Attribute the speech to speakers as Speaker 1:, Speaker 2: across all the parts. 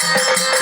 Speaker 1: Thank you.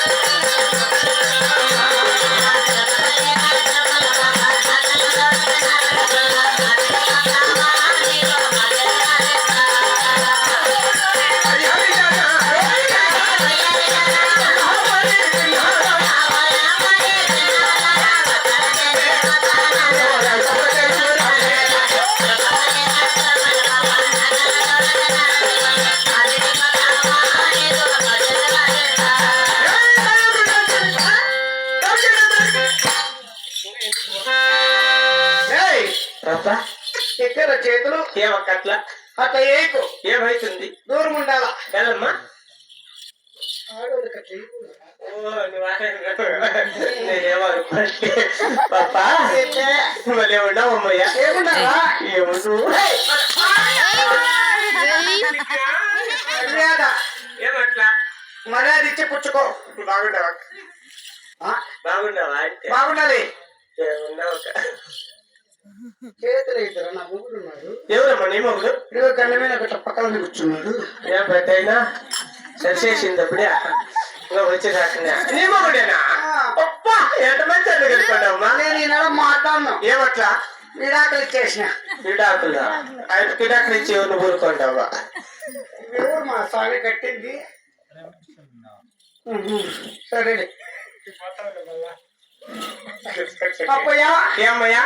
Speaker 2: ఏమక్కట్ల
Speaker 1: అట్లా ఏకు.
Speaker 2: ఏమైతుంది?
Speaker 1: దూరం ఉండాలా
Speaker 2: కదమ్మా పాపా? మళ్ళీ
Speaker 1: ఏముండాలా
Speaker 2: ఏముండు ఏమట్లా?
Speaker 1: మర్యాద ఇచ్చి పుచ్చుకో.
Speaker 2: బాగుండవా? బాగుండవా అంటే?
Speaker 1: బాగుండాలి.
Speaker 2: ఏమున్నావు? ఎవరమ్మా నీ మొగుడు?
Speaker 1: ఇదిగో కళ్ళ మీద ఒకటి పక్కన కూర్చున్నాడు.
Speaker 2: ఏం పెట్టైనా సరిచేసింది అప్పుడే. ఇంకా వచ్చేదాకా నీ మొగుడేనా? అప్ప ఎంత మంచి అడ్డు కనుకోండమ్మా
Speaker 1: నేను ఈనాడు మాట్లాడినా.
Speaker 2: ఏమట్లా?
Speaker 1: విడాకులు ఇచ్చేసిన.
Speaker 2: విడాకులు ఆయన విడాకులు ఇచ్చి ఎవరిని ఊరుకోండవా?
Speaker 1: ఎవరు మా స్వామి కట్టింది? సరే అప్పయ్యా
Speaker 2: ఏమయ్యా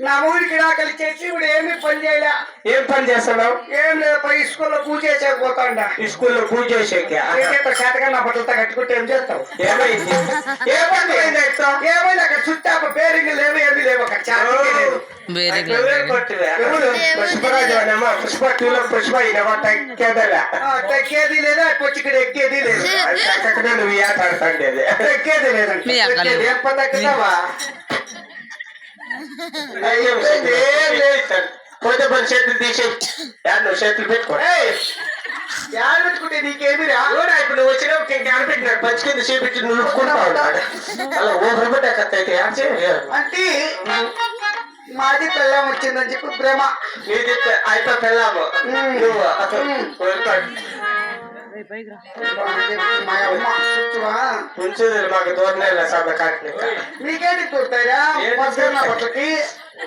Speaker 1: నా ఊరికి విడాకులు ఇచ్చేసి ఇప్పుడు ఏమీ పని చేయలే.
Speaker 2: ఏం పని చేస్తున్నావు
Speaker 1: ఏం లేదు పై స్కూల్లో పూజ చేసేకపోతాండా
Speaker 2: ఈ స్కూల్లో పూజ చేసేకి?
Speaker 1: చేతగా నా బట్టలతో కట్టుకుంటే ఏం చేస్తావు
Speaker 2: ఏమైంది? ఏ పని అయింది ఎక్తో?
Speaker 1: ఏమైనా అక్కడ చుట్టూ పేరింగ్ లేవు ఏమీ లేవు అక్కడ?
Speaker 2: పుష్పరాజు అనేమో పుష్ప టూలో పుష్ప
Speaker 1: వచ్చి ఇక్కడ ఎక్కేది
Speaker 2: నువ్వు ఈ ఆట ఆడుతుండేది.
Speaker 1: ఏం పని
Speaker 2: ఏం లేదు. పోతే పని చేతులు తీసి యాడ్ నువ్వు చేతులు పెట్టుకో
Speaker 1: ఏయ్, యాడ పెట్టుకుంటే నీకేమిరా
Speaker 2: చూడా ఇప్పుడు నువ్వు పెట్టినాడు చేపించి నువ్వు ఉన్నాడు అలా కత్త అయితే యాడ్ చేయ
Speaker 1: అంటే మాది పెళ్ళం వచ్చిందని చెప్పి ప్రేమ
Speaker 2: నీది అయిపోయి పెళ్ళాము నువ్వు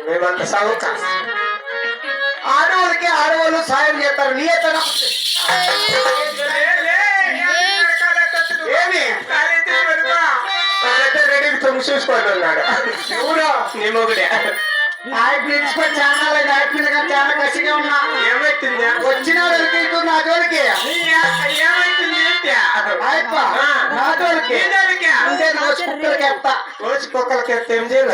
Speaker 2: మేమంత
Speaker 1: ఆడవాళ్ళకి ఆడవాళ్ళు సాయం చేస్తారు. నీ ఎత్తన ఏమి?
Speaker 2: రెడీకి తొమ్మిది
Speaker 1: ఎవరు?
Speaker 2: నీ మొగుడే.
Speaker 1: ఇచ్చిపోయి చాలా నాయకులు చాలా కసిగా ఉన్నా.
Speaker 2: ఏమైతుంది?
Speaker 1: వచ్చిన ఇటు నా జోలికి.
Speaker 2: ఏమైతుంది?
Speaker 1: నా జోలికి. ఉండేది వచ్చి కుక్కలకి ఎత్తా
Speaker 2: రోజు కుక్కలకి ఎత్తే ఏం చేయాలి?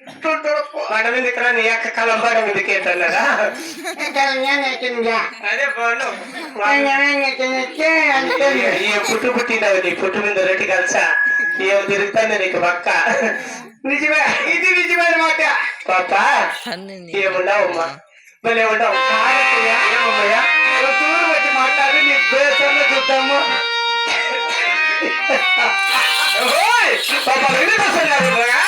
Speaker 2: మన ఇక్కడ నీ అక్క కలంబాడ మీదకి ఏంటన్నాడా అదే పోను ఈ పుట్టు పుట్టినవి నీ పుట్టు మీద రెడ్డి కలిసా ఏం తిరుగుతాను నీకు పక్క
Speaker 1: నిజమే ఇది నిజమైన మాట
Speaker 2: పాప ఏముండవమ్మా భలే ఉండవు ఏమమ్మయ్యా
Speaker 1: దూరం వచ్చి మాట్లాడి నీ దేశంలో చూద్దాము
Speaker 2: పాప వినిపిస్తున్నారు ఇలాగా?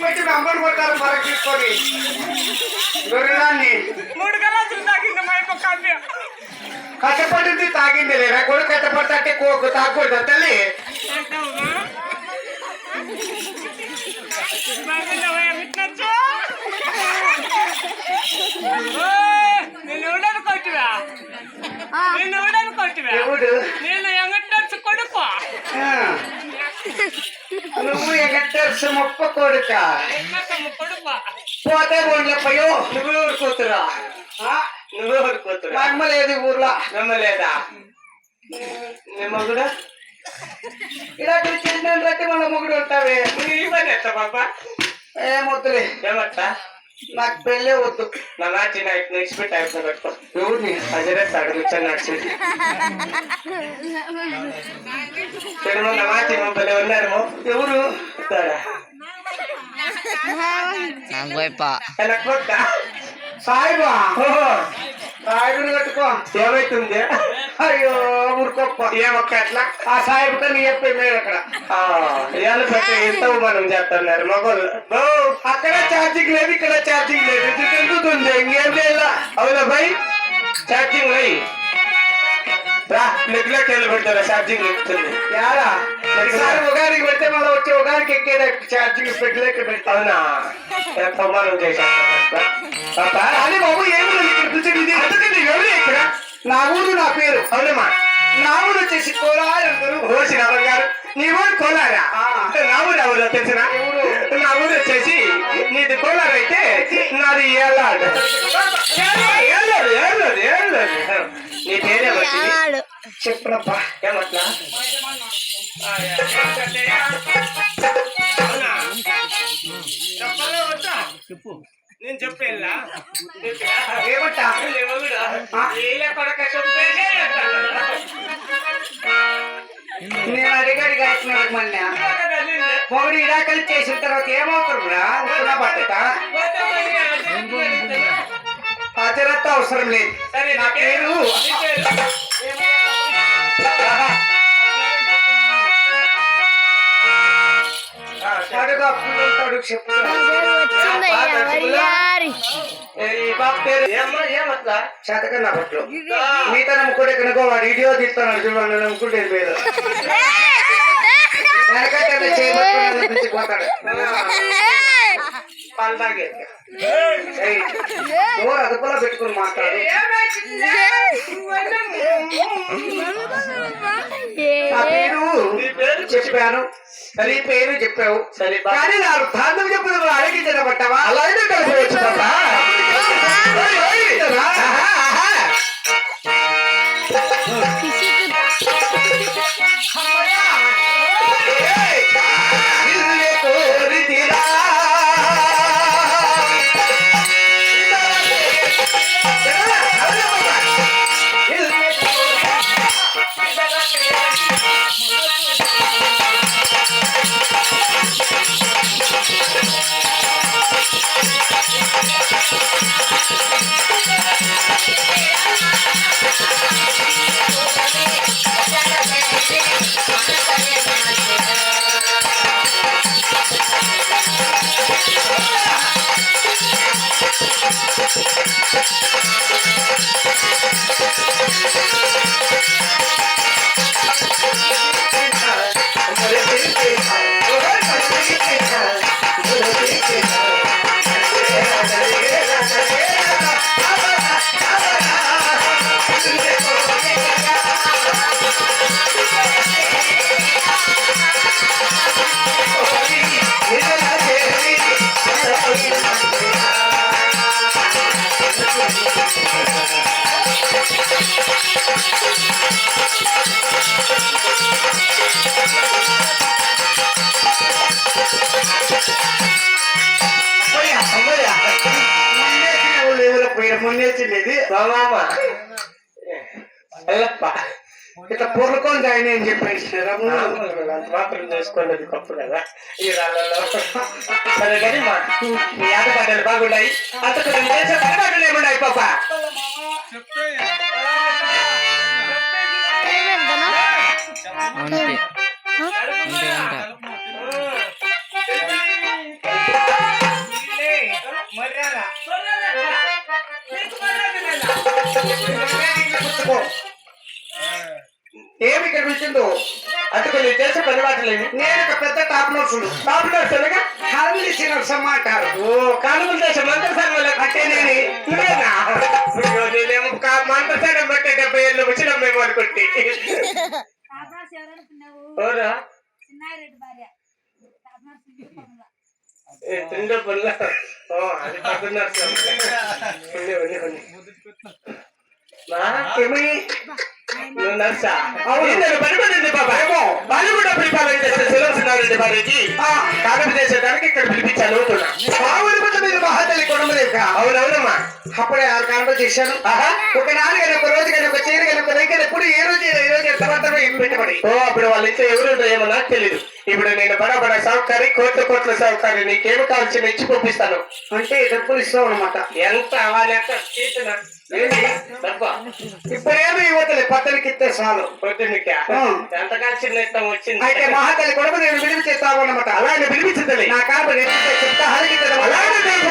Speaker 1: ఇచ్చిపెట్టి నంబర్ కొట్టారు మనకు తీసుకొని. దొరిదాన్ని
Speaker 3: మూడు గలాసులు తాగింది మా యొక్క కావ్య.
Speaker 1: కష్టపడింది తాగింది లేదా కొడుకు కష్టపడితే కోకు తాగకూడదు తల్లి.
Speaker 3: బాగున్నావయ్యా విట్నచ్చు? నేను ఎవడనుకోవచ్చువా నేను ఎంగట్టచ్చు కొడుకు.
Speaker 1: నువ్వు ఎగట్టర్సు మొక్క కొడుక పోతే ఊళ్ళో పోయో
Speaker 2: నువ్వు ఎవరు కూతురా
Speaker 1: ఆ?
Speaker 2: నువ్వు ఎవరు కూతురా
Speaker 1: మా అమ్మ లేదు ఊర్లో.
Speaker 2: నమ్మలేదా నీ మగుడా
Speaker 1: ఇలాంటి చిన్న రట్టి మన మొగుడు ఉంటావే.
Speaker 2: నీ పని ఎట్లా బాబా?
Speaker 1: ఏమొద్దులే
Speaker 2: ఏమట్లా
Speaker 1: నాకు పెళ్ళే వద్దు.
Speaker 2: నా నాటి నైట్ నెక్స్ట్ పెట్టి అయిపోయి పెట్టుకో.
Speaker 1: ఎవరిని?
Speaker 2: అజరే కూర్చొని నడిచి తిరుమల నా మాటి భలే ఉన్నారు.
Speaker 1: ఎవరు? సాయిబా? సాయిబుని కట్టుకో.
Speaker 2: ఏమైతుంది?
Speaker 1: అయ్యో ఊరుకోప్ప.
Speaker 2: ఏమొక్క అట్లా
Speaker 1: ఆ సాయిబుతో నీ చెప్పే మేలు అక్కడ.
Speaker 2: పెట్టి ఎంత మనం చేస్తున్నారు ఓ,
Speaker 1: అక్కడ ఛార్జింగ్ లేదు ఇక్కడ ఛార్జింగ్ లేదు. ఇది తిరుగుతుంది ఇంకేం లేదు?
Speaker 2: అవునా భయ్ ఛార్జింగ్ అయ్యి నెగ్లెక్ట్ వెళ్ళి పెడతారా? ఛార్జింగ్ ఎక్కుతుంది
Speaker 1: యారా ఒకసారి ఉగాదికి పెడితే మళ్ళీ వచ్చే ఉగాదికి ఎక్కేది? ఛార్జింగ్ పెట్టలేక పెడతా.
Speaker 2: అవునా? అవమానం చేశాను
Speaker 1: బాబు ఏమి ఇక్కడ కూర్చొని ఇది.
Speaker 2: అందుకని ఎవరు ఇక్కడ?
Speaker 1: నా ఊరు నా పేరు.
Speaker 2: అవునమ్మా.
Speaker 1: నా ఊరు వచ్చేసి కోలారు
Speaker 2: రామన్ గారు. నీ ఊరు కోలారా?
Speaker 1: ఆ.
Speaker 2: నా ఊరు ఎవరు తెలిసిన? నా ఊరు వచ్చేసి నీది కోలార్ అయితే నాది ఏలాడు ఏలాడు నీ పేరే
Speaker 1: చెప్పునప్పా
Speaker 2: ఏమట్లా అవునా? చెప్పాలా వద్దా? నేను చెప్పేలా?
Speaker 1: ఏమంటా? నేను అడిగాడు కాస్తున్నాడు మళ్ళీ మొగుడు ఇడాకలు చేసిన తర్వాత ఏమవుతారు బ్రా ఉత్తరా పట్టక అవసరం లేదు.
Speaker 2: సరే నా పేరు
Speaker 1: అడుగు నా నమ్ముకుంటే కనుకో వాడు వీడియో తీస్తాను చూడండి నమ్ముకుంటే వెనకట్టే అదుపులో పెట్టుకుని మాట్లాడు. పేరు
Speaker 2: నీ పేరు
Speaker 1: చెప్పాను. నీ పేరు చెప్పావు.
Speaker 2: సరే.
Speaker 1: కానీ నా అర్థాంతం చెప్పదు పట్టావా
Speaker 2: అలా అయితే కలిసి
Speaker 1: పోయా,
Speaker 2: అమ్మయ్యా
Speaker 1: మొన్నేసిన ఇట్లా పొర్లుకొని ఆయన ఏం చెప్పేసినారా
Speaker 2: మాత్రం చేసుకున్నది గొప్ప కదా ఈ రాళ్ళలో సరే కానీ మా మీ ఆటపాటలు బాగున్నాయి అంతకు నేను పాప
Speaker 4: అంతే. అంతే అంట
Speaker 1: ఏమి ఇక్కడ పిలిచిందో
Speaker 2: అంతకు నేను చేసే పనిపాటలేమి
Speaker 1: నేను ఒక పెద్ద టాప్ నర్సుడు
Speaker 2: టాప్ నర్స్ అనగా
Speaker 1: కాలనీ సినర్సమ్మ అంటారు.
Speaker 2: ఓ కానుమల దేశం మంత్రసాల
Speaker 1: అంటే నేను.
Speaker 2: నువ్వేనా మంత్రసానం బట్టే డెబ్బై ఏళ్ళు వచ్చినమ్మేమో అనుకుంటే.
Speaker 5: కాపాడు ఎవరనుకున్నావు?
Speaker 2: ఓరా
Speaker 5: చిన్నారెడ్డి భార్య.
Speaker 2: తిండే అది నర్స్ నర్సా నేను పనిపడింది పరిపాలన సెలవుతున్నారండి వారికి చేసేదానికి ఇక్కడ పిలిపించాను
Speaker 1: మహాతల్లి
Speaker 2: అవునవునమ్మా.
Speaker 1: అప్పుడే ఆరు కాంటో చేశాను ఒక కానీ ఒక రోజు కానీ ఒక చీర కానీ ఒక దగ్గర ఎప్పుడు ఏ రోజు ఏ రోజు ఎంత ఏం పెట్టుబడి
Speaker 2: ఓ అప్పుడు వాళ్ళ ఇంట్లో ఎవరు ఏమో నాకు తెలియదు ఇప్పుడు నేను బడ బడ సౌకర్య కోట్ల కోట్ల సౌకర్యం నీకేమి కావాల్సిన ఇచ్చి పంపిస్తాను.
Speaker 1: అంటే డబ్బులు ఇస్తాం అనమాట
Speaker 2: ఎంత ఏంటి డబ్బా
Speaker 1: ఇప్పుడేమి ఇవ్వతలే పద్దెనికి ఇస్తే చాలు
Speaker 2: పొద్దున్నకి
Speaker 1: ఆ.
Speaker 2: ఎంత కాల్చిన ఇష్టం వచ్చింది
Speaker 1: అయితే మహాతల్లి కొడుకు నేను విడివి చేస్తావు అన్నమాట
Speaker 2: అలాగే పిలిపించింది
Speaker 1: నా కాపు ఎత్తితే చెప్తా హరికి
Speaker 2: అలాగే తెలుసు